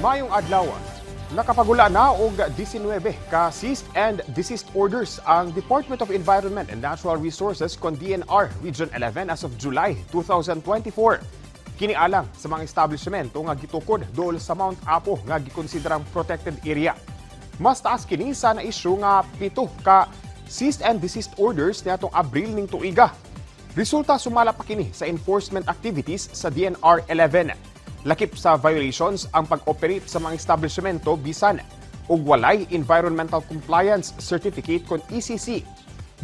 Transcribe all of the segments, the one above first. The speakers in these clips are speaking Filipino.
Mayong adlaw, nakapagula na og 19 ka ceased and desist orders ang Department of Environment and Natural Resources kon DNR Region 11 as of July 2024. Kini alang sa mga establishmento nga gitukod dol sa Mount Apo nga gikonsiderang protected area. Mas taas kini sa na issue nga pito ka ceased and desist orders niadtong Abril ning tuiga. Resulta sumala pa kini sa enforcement activities sa DNR 11. Lakip sa violations ang pag-operate sa mga establishmento bisan ug walay environmental compliance certificate kon ECC.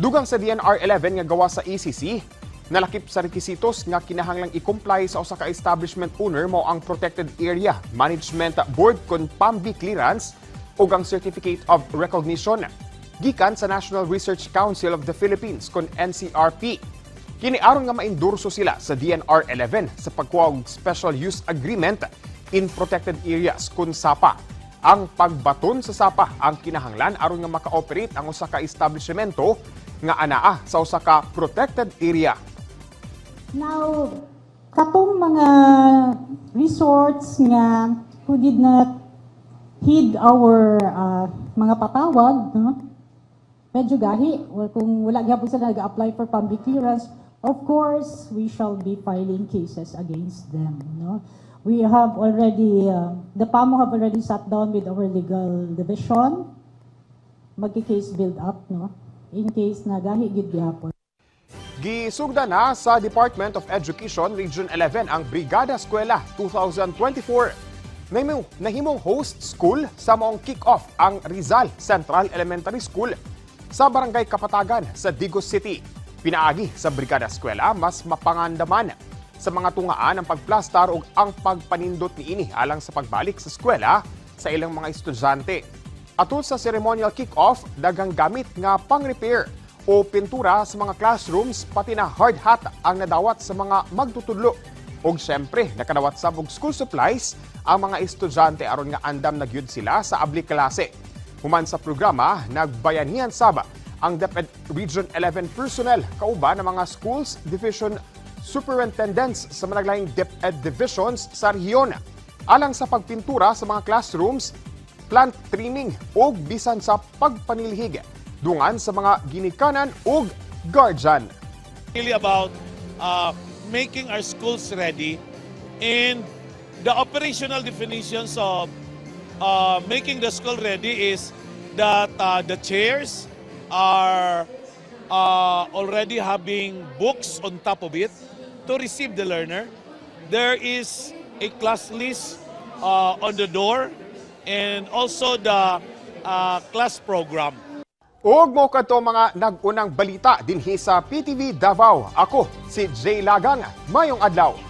Dugang sa DNR 11 nga gawa sa ECC, nalakip sa requisitos nga kinahanglang i-comply sa usa ka establishment owner mao ang Protected Area Management Board kon PAMB clearance ug ang Certificate of Recognition gikan sa National Research Council of the Philippines kon NCRP. Kini aron nga maindurso sila sa DNR 11 sa pagkuha og Special Use Agreement in Protected Areas kun SAPA. Ang pagbaton sa SAPA ang kinahanglan aron nga maka-operate ang usa ka establishmento nga anaa sa usa ka protected area. Now, katong mga resorts nga who did not heed our uh, mga patawag, no? medyo gahi. Well, kung wala gyapon sila nag-apply for public clearance, of course, we shall be filing cases against them. No? We have already, uh, the PAMO have already sat down with our legal division, magki-case build up, no? in case na gahi gid gyapon. Gisugda na sa Department of Education Region 11 ang Brigada Eskwela 2024. Nahimong, nahimong host school sa maong kick-off ang Rizal Central Elementary School sa Barangay Kapatagan sa Digos City. Pinaagi sa Brigada Eskwela mas mapangandaman sa mga tungaan ang pagplastar ug ang pagpanindot niini alang sa pagbalik sa eskwela sa ilang mga estudyante. Atul sa ceremonial kick-off, dagang gamit nga pang-repair o pintura sa mga classrooms pati na hard hat ang nadawat sa mga magtutudlo. Og syempre, nakadawat sa school supplies ang mga estudyante aron nga andam na gyud sila sa abli klase. Human sa programa, nagbayanihan saba ang DepEd Region 11 personnel kauban ng mga schools division superintendents sa managlayang DepEd divisions sa rehiyon. Alang sa pagpintura sa mga classrooms, plant trimming o bisan sa pagpanilhig dungan sa mga ginikanan ug guardian. really about uh, making our schools ready and the operational definitions of uh, making the school ready is that uh, the chairs are uh, already having books on top of it to receive the learner. There is a class list uh, on the door and also the uh, class program. Ug mo kadto mga nag-unang balita dinhi sa PTV Davao. Ako si Jay Lagang. Mayong adlaw.